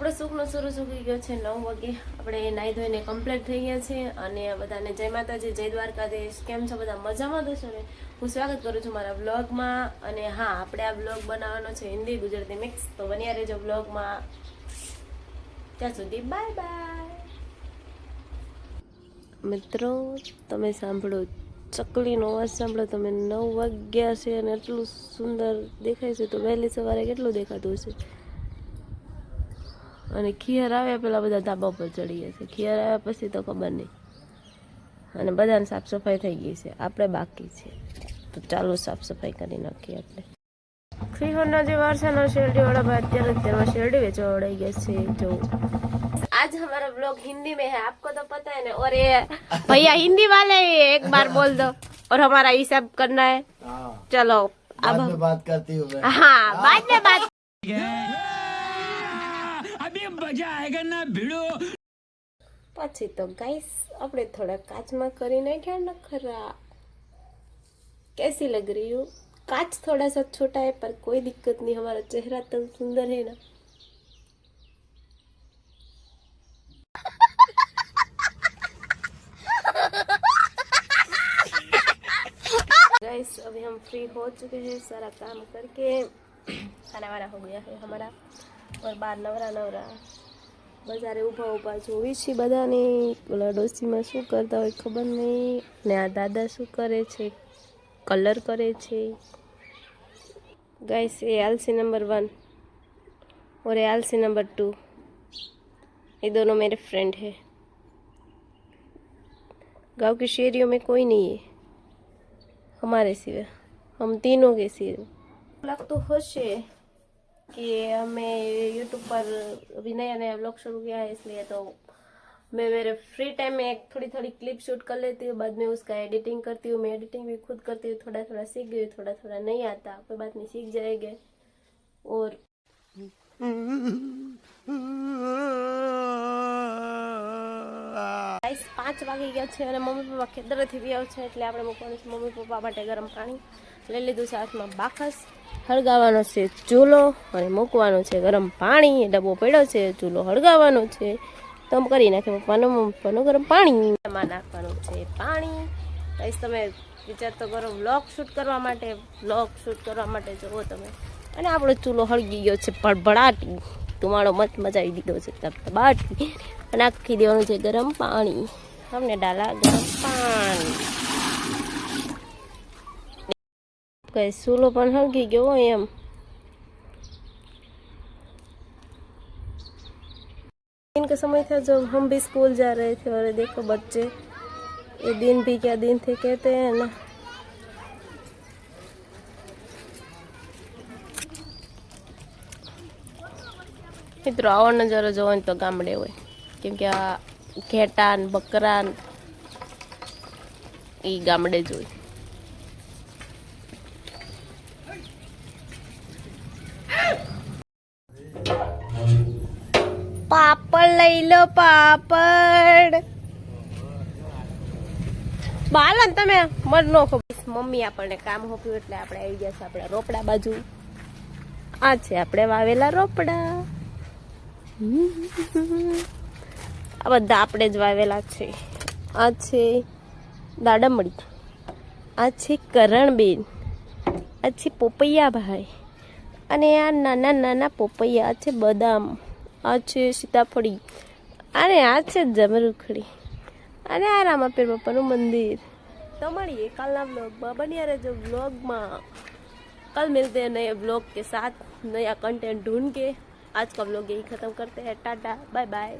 વાગ્યો છે નવ વાગે. આપણે નાહી ધોઈને કમ્પ્લીટ થઈ ગયા છે અને બધાને જય માતાજી, જય દ્વારકાધીશ. કેમ છો બધા? મજામાં દોશો ને? હું સ્વાગત કરું છું મારા વ્લોગમાં. અને હા, આપણે આ વ્લોગ બનાવવાનો છે હિન્દી ગુજરાતી મિક્સ તો બન્યા રહેજો વ્લોગમાં. ત્યાં સુધી બાય બાય મિત્રો, તમે સાંભળો, ચકલીનો અવાજ સાંભળો. તમે નવ વાગ્યા છે અને એટલું સુંદર દેખાય છે. તો વહેલી સવારે કેટલું દેખાતું હશે? અને ખિયર આવ્યા પેલા બધા ધાબા પર ચડી ગયા છે ખિયર આવ્યા પછી તો ખબર નહીં અને બધાને સાફ સફાઈ થઈ ગઈ છે આપણે બાકી છે તો ચાલો સાફ સફાઈ કરી નાખીએ આપણે ખીહોરના જે વારસાનો શેરડી वाला भाई અત્યારે અત્યારમાં શેરડી વેચવા વળાઈ ગયા છે જો आज हमारा ब्लॉग हिंदी में है आपको तो पता है ना और ये भैया हिंदी वाले हैं, एक बार बोल दो और हमारा हिसाब करना है हाँ चलो बाद अब में बात करती हूँ मैं हाँ बाद में बात પછી તો ગાઈસ આપણે થોડા કાચમાં કરી નાખ્યા ન ખરા कैसी लग रही हो कांच थोड़ा सा छोटा है पर कोई दिक्कत नहीं हमारा चेहरा तो सुंदर है ना गाइस अभी हम फ्री हो चुके हैं सारा काम करके खाना वाना हो गया है हमारा और બાર નવરા નવરા બજારે ઊભા ઊભા જોવી છીએ બધાને ઓલા ડોસીમાં શું કરતા હોય ખબર નહીં ને આ દાદા શું કરે છે કલર કરે છે गाइस ये आलसी नंबर वन और ये आलसी नंबर टू ये दोनों मेरे फ्रेंड हैं गांव की शेरियों में कोई नहीं है हमारे सिवा हम तीनों के सिवा लगता होशे कि हमें यूट्यूब पर अभी नया नया ब्लॉग शुरू किया है इसलिए तो मैं मेरे फ्री टाइम में एक थोड़ी थोड़ी क्लिप शूट कर लेती हूँ बाद में उसका एडिटिंग करती हूँ मैं एडिटिंग भी खुद करती हूँ थोड़ा थोड़ा सीख गई थोड़ा थोड़ा नहीं आता कोई बात नहीं सीख जाएँगे और ગાઈસ પાંચ વાગી ગયા છે અને મમ્મી પપ્પા ખેતરેથી વ્યાવ છે એટલે આપણે મૂકવાનું છે મમ્મી પપ્પા માટે ગરમ પાણી. લઈ લીધું છે હાથમાં બાકસ હળગાવવાનો છે ચૂલો અને મૂકવાનો છે ગરમ પાણી. ડબ્બો પડ્યો છે, ચૂલો હળગાવવાનો છે. તો કરી નાખે પપ્પાનું પપ્પાનું ગરમ પાણી. એમાં નાખવાનું છે પાણી. ગાઈસ તમે વિચાર તો કરો વ્લોગ શૂટ કરવા માટે વ્લોગ શૂટ કરવા માટે જુઓ તમે. અને આપણો ચૂલો હળગી ગયો છે, ભડભડાટી. ધુમાડો મત મચાવી દીધો છે ધબધબાટી અને નાખી દેવાનું છે ગરમ પાણી અમને ડાલા ગરમ પાણી કઈ ચૂલો પણ હળગી ગયો હોય એમ दिन का समय था जब हम भी स्कूल जा रहे थे और देखो बच्चे ये दिन भी क्या दिन थे कहते हैं ना મિત્રો, આવો નજારો ને તો ગામડે હોય. કેમ કે આ ઘેટા ને બકરા એ ગામડે જ હોય. પાપડ લઈ લો, પાપડ. બાલન તમે મર નો મમ્મી આપણને કામ હોપ્યું એટલે આપણે આવી ગયા છે આપણે રોપડા બાજુ. આ છે આપણે વાવેલા રોપડા. આ બધા આપણે જ વાવેલા છે. આ છે દાડમડી. આ છે કરણબેન. આ છે પોપૈયાભાઈ. અને આ નાના નાના પોપૈયા, આ છે બદામ, આ છે સીતાફળી, અને આ છે જમરૂખડી. અને આ રામાપીર બાપાનું મંદિર. તો મળીએ કાલના બ્લોગમાં બન્યા રહેજો બ્લોગમાં કલ મિલતે નયા બ્લોગ કે સાથ નયા કન્ટેન્ટ ઢૂંઢ કે आज का ब्लॉग यही ख़त्म करते हैं टाटा बाय बाय